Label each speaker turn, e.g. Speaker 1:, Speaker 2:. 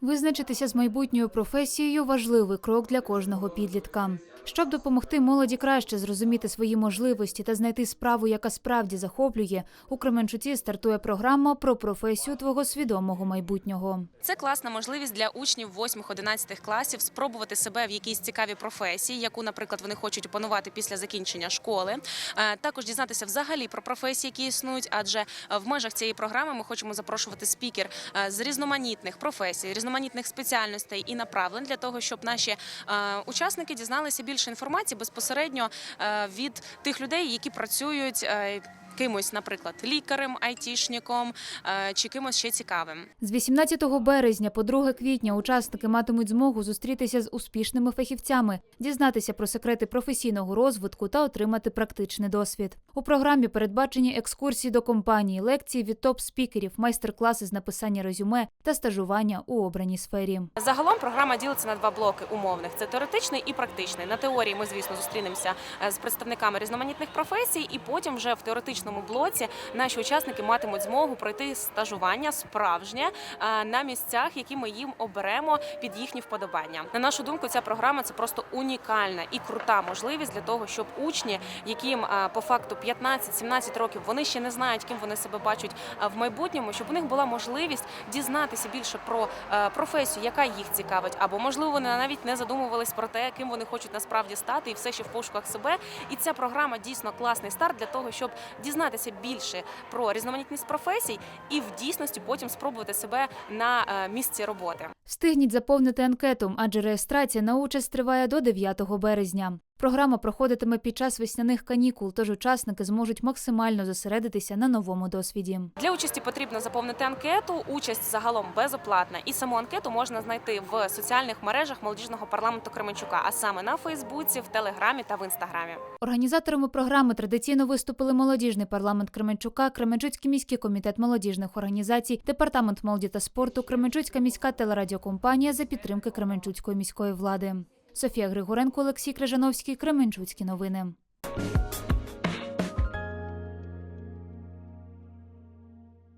Speaker 1: Визначитися з майбутньою професією важливий крок для кожного підлітка. Щоб допомогти молоді краще зрозуміти свої можливості та знайти справу, яка справді захоплює, у Кременчуці стартує програма про професію твого свідомого майбутнього.
Speaker 2: Це класна можливість для учнів 8-11 класів спробувати себе в якійсь цікавій професії, яку, наприклад, вони хочуть опанувати після закінчення школи. Е, Також дізнатися взагалі про професії, які існують, адже е, в межах цієї програми ми хочемо запрошувати спікер е, з різноманітних професій, різноманітних спеціальностей і направлень для того, щоб наші учасники дізналися більше інформації безпосередньо е, від тих людей, які працюють. Кимось, наприклад, лікарем, айтішником е, чи кимось ще цікавим.
Speaker 1: З 18 березня по 2 квітня учасники матимуть змогу зустрітися з успішними фахівцями, дізнатися про секрети професійного розвитку та отримати практичний досвід. У програмі передбачені екскурсії до компанії, лекції від топ-спікерів, майстер-класи з написання резюме та стажування у обраній сфері.
Speaker 2: Загалом програма ділиться на два блоки умовних: це теоретичний і практичний. На теорії ми, звісно, зустрінемося е, з представниками різноманітних професій, і потім вже в теоретичному блоці наші учасники матимуть змогу пройти стажування справжнє е, на місцях, які ми їм оберемо під їхні вподобання. На нашу думку, ця програма це просто унікальна і крута можливість для того, щоб учні, яким е, по факту 15-17 років, вони ще не знають, ким вони себе бачать е, в майбутньому, щоб у них була можливість дізнатися більше про професію, яка їх цікавить, або можливо вони навіть не задумувались про те, ким вони хочуть насправді стати, і все ще в пошуках себе. І ця програма дійсно класний старт для того, щоб дізнатися більше про різноманітність професій і в дійсності потім спробувати себе на е, місці роботи.
Speaker 1: Встигніть заповнити анкету, адже реєстрація на участь триває до 9 березня. Програма проходитиме під час весняних канікул, тож учасники зможуть максимально зосередитися на новому досвіді.
Speaker 2: Для участі потрібно заповнити анкету. Участь загалом безоплатна, і саму анкету можна знайти в соціальних мережах молодіжного парламенту Кременчука, а саме на Фейсбуці, в Телеграмі та в Інстаграмі.
Speaker 1: Організаторами програми традиційно виступили молодіжний парламент Кременчука, Кременчуцький міський комітет молодіжних організацій, департамент молоді та спорту, Кременчуцька міська телерадіокомпанія за підтримки Кременчуцької міської влади. Софія Григоренко, Олексій Крижановський, Кременчуцькі новини.